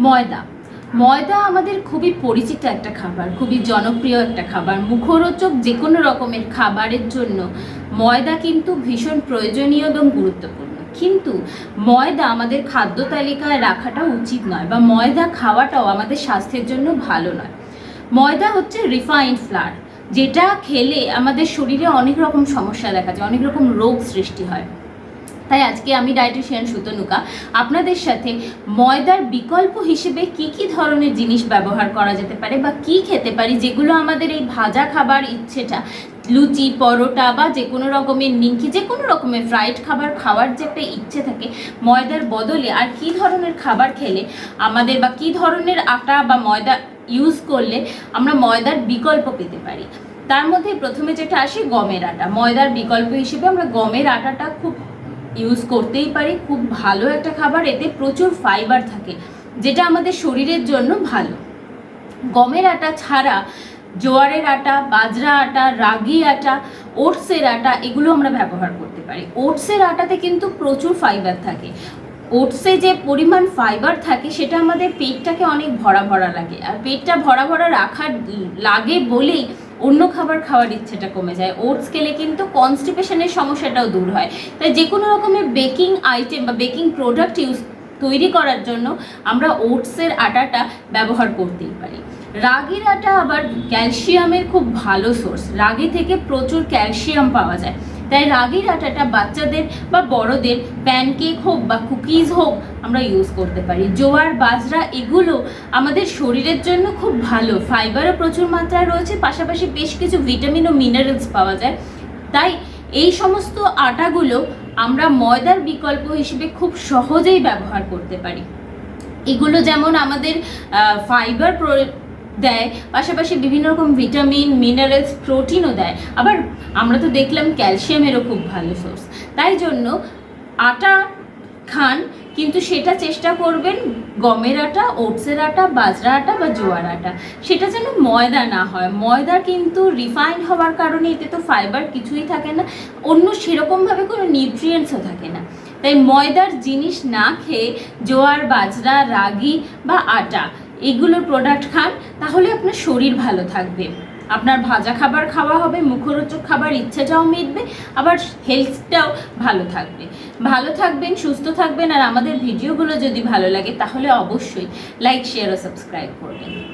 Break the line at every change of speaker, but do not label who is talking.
ময়দা। ময়দা আমাদের খুবই পরিচিত একটা খাবার, খুবই জনপ্রিয় একটা খাবার। মুখরোচক যে কোনো রকমের খাবারের জন্য ময়দা কিন্তু ভীষণ প্রয়োজনীয় এবং গুরুত্বপূর্ণ। কিন্তু ময়দা আমাদের খাদ্য তালিকায় রাখাটা উচিত নয় বা ময়দা খাওয়াটাও আমাদের স্বাস্থ্যের জন্য ভালো নয়। ময়দা হচ্ছে রিফাইন্ড ফ্লার যেটা খেলে আমাদের শরীরে অনেক রকম সমস্যা দেখা যায়, অনেক রকম রোগ সৃষ্টি হয়। তাই আজকে আমি ডায়েটিশিয়ান সুতনুকা। আপনাদের সাথে ময়দার বিকল্প হিসেবে কি কি ধরনের জিনিস ব্যবহার করা যেতে পারে বা কি খেতে পারি, যেগুলো আমাদের এই ভাজা খাবার ইচ্ছেটা, লুচি, পরোটা বা যে কোনো রকমের নিমকি যে কোনো রকমের ফ্রাইড খাবার খাওয়ার যে একটা ইচ্ছে থাকে, ময়দার বদলে আর কি ধরনের খাবার খেলে আমাদের বা কি ধরনের আটা বা ময়দা ইউজ করলে আমরা ময়দার বিকল্প পেতে পারি। তার মধ্যে প্রথমে যেটা আসে গমের আটা। ময়দার বিকল্প হিসেবে আমরা গমের আটাটা খুব ইউজ করতেই পারি। খুব ভালো একটা খাবার, এতে প্রচুর ফাইবার থাকে, যেটা আমাদের শরীরের জন্য ভালো। গমের আটা ছাড়া, জোয়ারের আটা, বাজরা আটা, রাগি আটা, ওটসের আটা, এগুলো আমরা ব্যবহার করতে পারি। ওটসের আটাতে কিন্তু প্রচুর ফাইবার থাকে। ওটসে যে পরিমাণ ফাইবার থাকে, সেটা আমাদের পেটটাকে অনেক ভরা ভরা লাগে। আর পেটটা ভরা ভরা রাখার লাগে বলেই অন্য খাবার খাওয়ার ইচ্ছেটা কমে যায়। ওটস খেলে কিন্তু কনস্টিপেশনের সমস্যাটাও দূর হয়। তাই যে কোনো রকমের বেকিং আইটেম বা বেকিং প্রোডাক্ট ইউজ তৈরি করার জন্য আমরা ওটসের আটাটা ব্যবহার করতেই পারি। রাগির আটা আবার ক্যালসিয়ামের খুব ভালো সোর্স রাগি থেকে প্রচুর ক্যালসিয়াম পাওয়া যায়। তাই রাগির আটাটা বাচ্চাদের বা বড়দের প্যানকেক হোক বা কুকিজ হোক আমরা ইউজ করতে পারি। জোয়ার, বাজরা এগুলো আমাদের শরীরের জন্য খুব ভালো। ফাইবারও প্রচুর মাত্রায় রয়েছে, পাশাপাশি বেশ কিছু ভিটামিন ও মিনারেলস পাওয়া যায়। তাই এই সমস্ত আটাগুলো আমরা ময়দার বিকল্প হিসেবে খুব সহজেই ব্যবহার করতে পারি। এগুলো যেমন আমাদের ফাইবার দেয়, পাশাপাশি বিভিন্ন রকম ভিটামিন মিনারেলস প্রোটিনও দেয়। আবার আমরা তো দেখলাম ক্যালসিয়ামেরও খুব ভালো সোর্স তাই জন্য আটা খান, কিন্তু সেটা চেষ্টা করবেন গমের আটা, ওটসের আটা, বাজরা আটা বা জোয়ার আটা। সেটা যেন ময়দা না হয়। ময়দা কিন্তু রিফাইন্ড হওয়ার কারণে এতে তো ফাইবার কিছুই থাকে না। অন্য সেরকমভাবে কোনো নিউট্রিয়েন্টসও থাকে না। তাই ময়দার জিনিস না খেয়ে জোয়ার, বাজরা, রাগি বা আটা এগুলোর প্রোডাক্ট খান, তাহলে আপনার শরীর ভালো থাকবে। আপনার ভাজা খাবার খাওয়া হবে, মুখরোচক খাবার ইচ্ছাটাও মিটবে, আবার হেলথটাও ভালো থাকবে। ভালো থাকবেন, সুস্থ থাকবেন, আর আমাদের ভিডিওগুলো যদি ভালো লাগে, তাহলে অবশ্যই লাইক শেয়ার ও সাবস্ক্রাইব করবেন।